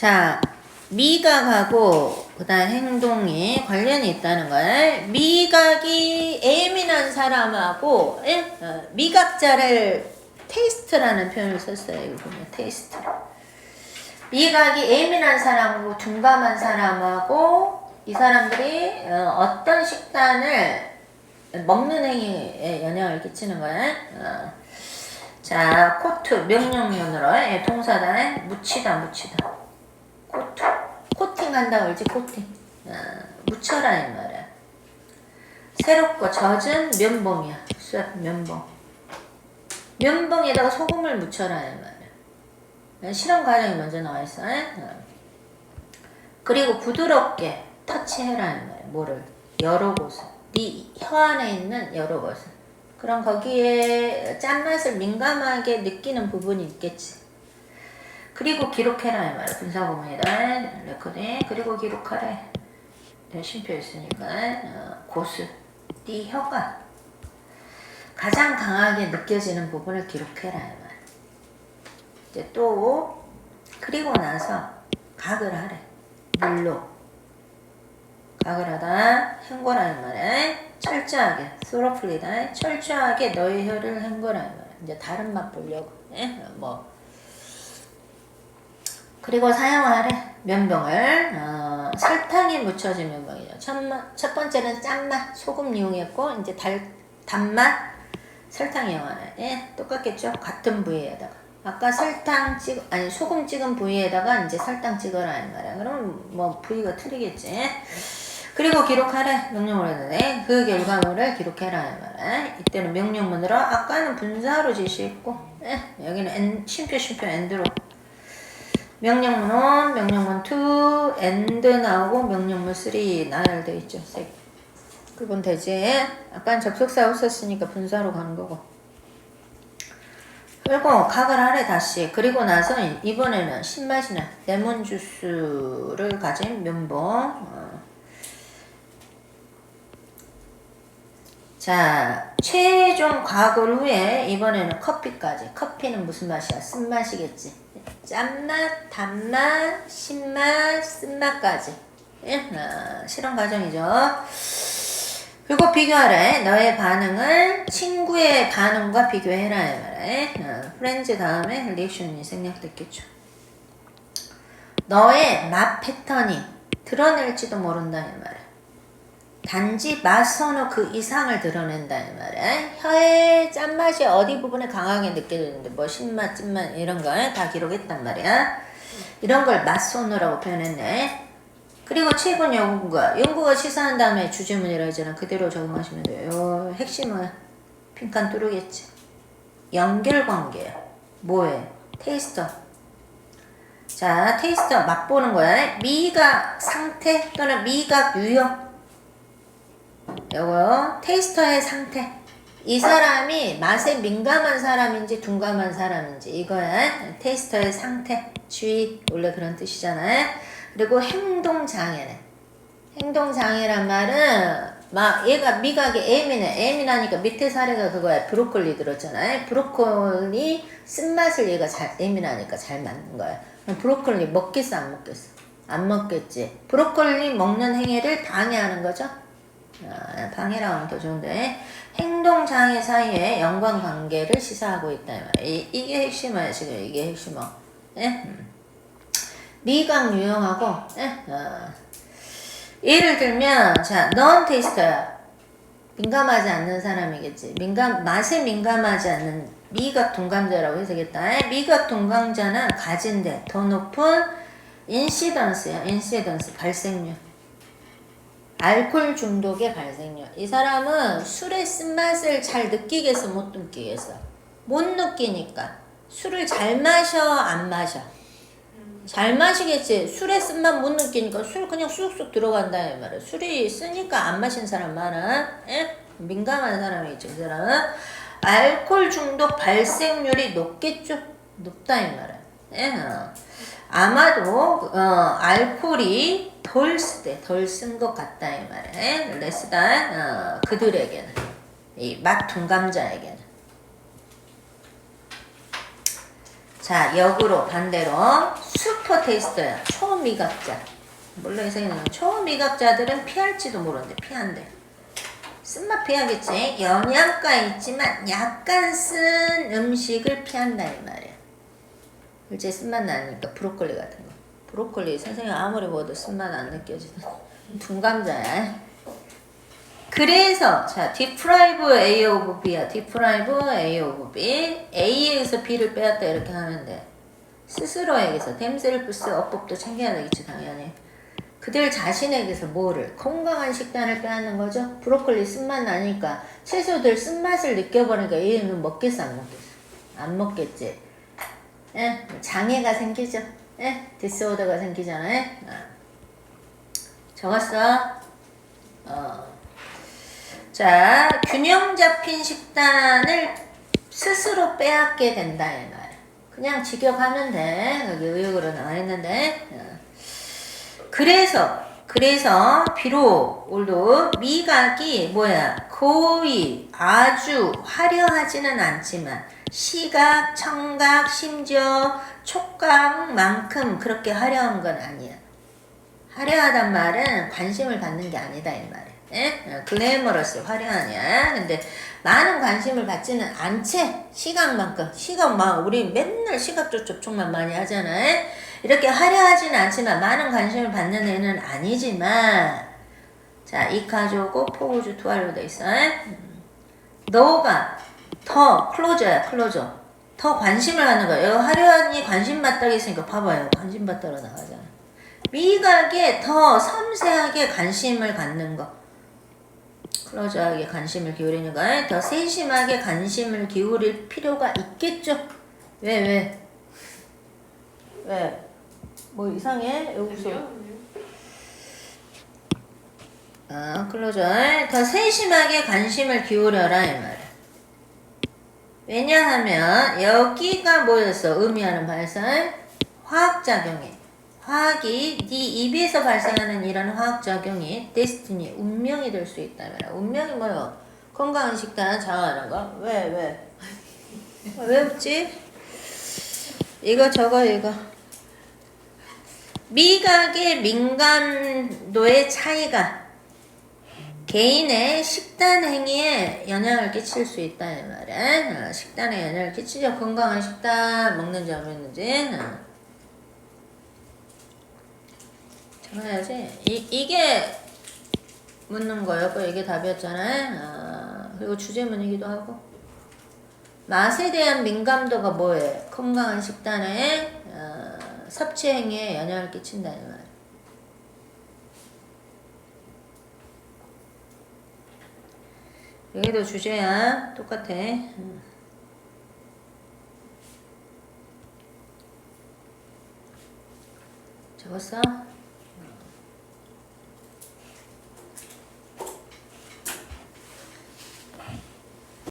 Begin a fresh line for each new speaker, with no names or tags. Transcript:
자, 미각하고 그다음 행동이 관련이 있다는 걸 미각이 예민한 사람하고 예? 어, 미각자를 테이스트라는 표현을 썼어요. 이거 보면 테이스트. 미각이 예민한 사람하고 둔감한 사람하고 이 사람들이 어, 떤 식단을 먹는 행위에 영향을 끼치는 거야. 어. 자, 코트 명령문으로 예, 동사다 묻히다 묻히다. 코트 코팅한다 그러지 코팅. 어, 묻혀라 이 말이야. 새롭고 젖은 면봉이야. 수압 면봉. 면봉에다가 소금을 묻혀라 이 말이야. 실험 과정이 먼저 나와 있어. 예? 어. 그리고 부드럽게 터치해라 이 말이야. 뭐를 여러 곳을. 네 혀 안에 있는 여러 곳을. 그럼 거기에 짠맛을 민감하게 느끼는 부분이 있겠지. 그리고 기록해라 이 말이야. 분사구문이다. 레코딩. 그리고 기록하래. 네, 쉼표 있으니까 어, 고수. 네 혀가 가장 강하게 느껴지는 부분을 기록해라 이 말. 이제 또 그리고 나서 각을 하래. 물로 각을 하다 헹궈라 이 말에 철저하게 소로플리다 철저하게 너의 혀를 헹궈라 이 말에 이제 다른 맛 보려고 예? 뭐 그리고 사용하래 면봉을 어, 설탕이 묻혀진 면봉이죠. 첫, 맛, 첫 번째는 짠맛 소금 이용했고 이제 달 단맛 설탕 이용하네. 예, 똑같겠죠. 같은 부위에다가 아까 설탕 찍 아니 소금 찍은 부위에다가 이제 설탕 찍어라 이 말이야. 그럼 뭐 부위가 틀리겠지. 그리고 기록하래 명령을 했는데 그 결과물을 기록해라 이 말이야. 이때는 명령문으로 아까는 분사로 지시했고 예, 여기는 엔, 쉼표 쉼표 엔드로 명령문 1, 명령문 2, end 나오고 명령문 3 나열되어 있죠. 색. 그건 되지. 아까는 접속사 없었으니까 분사로 가는 거고. 그리고 각을 하래 다시. 그리고 나서 이번에는 신맛이 나 레몬 주스를 가진 면봉. 어. 자, 최종 각을 후에 이번에는 커피까지. 커피는 무슨 맛이야? 쓴맛이겠지. 짠맛, 단맛, 신맛, 쓴맛까지. 예? 어, 실험 과정이죠. 그리고 비교하래. 너의 반응을 친구의 반응과 비교해라. 이 말에. 어, 프렌즈 다음에 리액션이 생략됐겠죠. 너의 맛 패턴이 드러낼지도 모른다. 이 말에. 단지 맛 선호 그 이상을 드러낸다 이 말이야. 혀의 짠맛이 어디 부분에 강하게 느껴지는데 뭐 신맛, 찐맛 이런 거다 기록했단 말이야. 이런 걸 맛 선호라고 표현했네. 그리고 최근 연구가 연구가 시사한 다음에 주제문이라 하잖아. 그대로 적용하시면 돼요. 요 핵심은 빈칸 뚫으겠지. 연결관계야. 뭐해? 테이스터. 자, 테이스터 맛보는 거야. 미각 상태 또는 미각 유형. 요거 테이스터의 상태. 이 사람이 맛에 민감한 사람인지 둔감한 사람인지 이거야. 테이스터의 상태. 주의. 원래 그런 뜻이잖아요. 그리고 행동 장애는 행동 장애란 말은 막 얘가 미각이 예민해 예민하니까 밑에 사례가 그거야. 브로콜리 들었잖아요. 브로콜리 쓴맛을 얘가 잘 예민하니까 잘 맞는 거야. 브로콜리 먹겠어 안 먹겠어? 안 먹겠지. 브로콜리 먹는 행위를 방해하는 거죠 아, 방해라고 하면 더 좋은데 행동 장애 사이에 연관 관계를 시사하고 있다 이 이게 핵심이야 지금 이게 핵심어. 예? 음. 미각 유형하고 예? 어. 예를 들면 자 넌 테이스터야 민감하지 않는 사람이겠지 민감 맛에 민감하지 않는 미각 동감자라고 해석했다 예? 미각 동감자는 가진데 더 높은 인시던스야 인시던스 발생률 알코올 중독의 발생률. 이 사람은 술의 쓴맛을 잘 느끼겠어, 못 느끼겠어? 못 느끼니까. 술을 잘 마셔, 안 마셔? 잘 마시겠지. 술의 쓴맛 못 느끼니까 술 그냥 쑥쑥 들어간다, 이 말이야. 술이 쓰니까 안 마신 사람 많아. 예? 민감한 사람이죠, 그 사람은. 알코올 중독 발생률이 높겠죠? 높다, 이 말이야. 예? 어. 아마도, 어, 알코올이 덜쓸 때, 덜쓴 것 같다 이 말에 레스단 어, 그들에게는 이맛 동감자에게는 자, 역으로 반대로 슈퍼 테이스터야. 초미각자. 물론 이상이는 초미각자들은 피할지도 모르는데 피한대. 쓴맛 피하겠지. 영양가 있지만 약간 쓴 음식을 피한다 이 말이야. 일제 쓴맛 나니까 브로콜리 같은 거. 브로콜리 선생님 아무리 먹어도 쓴맛 안 느껴지는 둔감자야. 그래서 자 디프라이브 A 오브 B야. 디프라이브 A 오브 B. A에서 B를 빼앗다 이렇게 하면 돼. 스스로에게서 댐셀프스 어법도 챙겨야 되겠지 당연히. 그들 자신에게서 뭐를 건강한 식단을 빼앗는 거죠. 브로콜리 쓴맛 나니까 채소들 쓴맛을 느껴보니까 얘는 먹겠어 안 먹겠어? 안 먹겠지. 예, 장애가 생기죠. 예, 디스오더가 생기잖아요. 어. 적었어. 어. 자, 균형 잡힌 식단을 스스로 빼앗게 된다 이 말. 그냥 직역하면 돼. 여기 의역으로 나와 있는데. 어. 그래서 그래서 비록 올도 미각이 뭐야 거의 아주 화려하지는 않지만 시각, 청각, 심지어 촉각만큼 그렇게 화려한 건 아니야. 화려하단 말은 관심을 받는 게 아니다 이 말이야. 예? 글래머러스 화려하냐. 근데 많은 관심을 받지는 않지. 시각만큼. 시각 막 우리 맨날 시각 접촉만 많이 하잖아. 이렇게 화려하지는 않지만 많은 관심을 받는 애는 아니지만 자, 이 가족고 포우주 투알로 돼 있어. 음. 너가 더 클로저야, 클로저. 더 관심을 하는. 여기 화려하니 관심 받다가 있으니까 봐봐요. 관심 받다가 나가잖아. 미각에 더 섬세하게 관심을 갖는 거. 클로저하게 관심을 기울이는 거에 더 세심하게 관심을 기울일 필요가 있겠죠. 왜, 왜? 왜? 뭐 이상해? 여기서. 아, 클로저. 더 세심하게 관심을 기울여라, 이 말이야. 왜냐하면, 여기가 뭐였어? 의미하는 발생? 화학작용이. 화학이 네 입에서 발생하는 이런 화학작용이 데스티니, 운명이 될 수 있다. 운명이 뭐요? 건강한 식단 장하는 거? 왜, 왜? 왜 웃지? 이거 저거 이거. 미각의 민감도의 차이가 개인의 식단 행위에 영향을 끼칠 수 있다 이 말이야. 어, 식단에 영향을 끼치죠. 건강한 식단 먹는 점이 있는지. 어. 적어야지. 이 이게 묻는 거였고 이게 답이었잖아요. 어, 그리고 주제문이기도 하고. 맛에 대한 민감도가 뭐예요? 건강한 식단에 어, 섭취 행위에 영향을 끼친다는 말. 여기도 주제야. 똑같아. 음. 적었어?